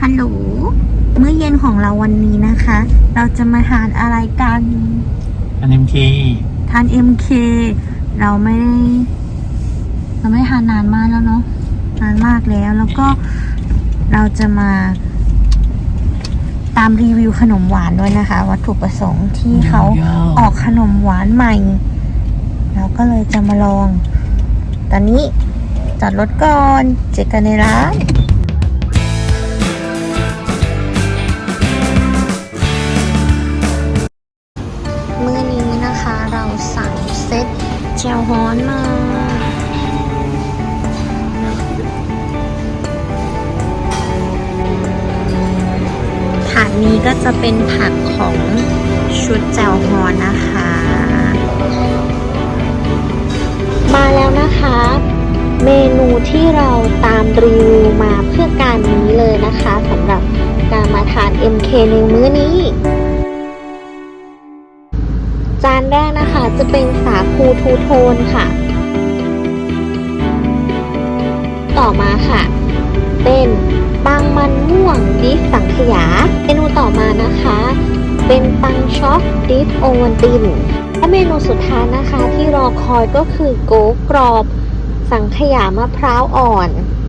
ฮัลโหลมื้อเย็นของเราวันนี้นะคะ เราจะมาทานอะไรกัน อันเอ็มเคทาน MK เราไม่ได้เราไม่ทานนานมากแล้วเนาะนานมากแล้ว แล้วก็เราจะมาตามรีวิวขนมหวานด้วยนะคะ วัตถุประสงค์ที่เขาออกขนมหวานใหม่ เราก็เลยจะมาลอง ตอนนี้จอดรถก่อน เจอกันในร้าน เจลฮ้อนมาถาดนี้ก็จะเป็นผักของชุดแจวฮอนนะคะ มาแล้วนะคะ เมนูที่เราตามรีวิวมาเพื่อการนี้เลยนะคะสำหรับการมาทาน MK ในมื้อนี้ จานแรกนะคะจะเป็นสาคูทูโทนค่ะ ต่อมาค่ะ เป็นปังมันม่วงดิฟสังขยา เมนูต่อมานะคะ เป็นปังช็อกดิฟโอวันตินและเมนูสุดท้ายนะคะที่รอคอยก็คือโกกรอบ สังขยามะพร้าวอ่อน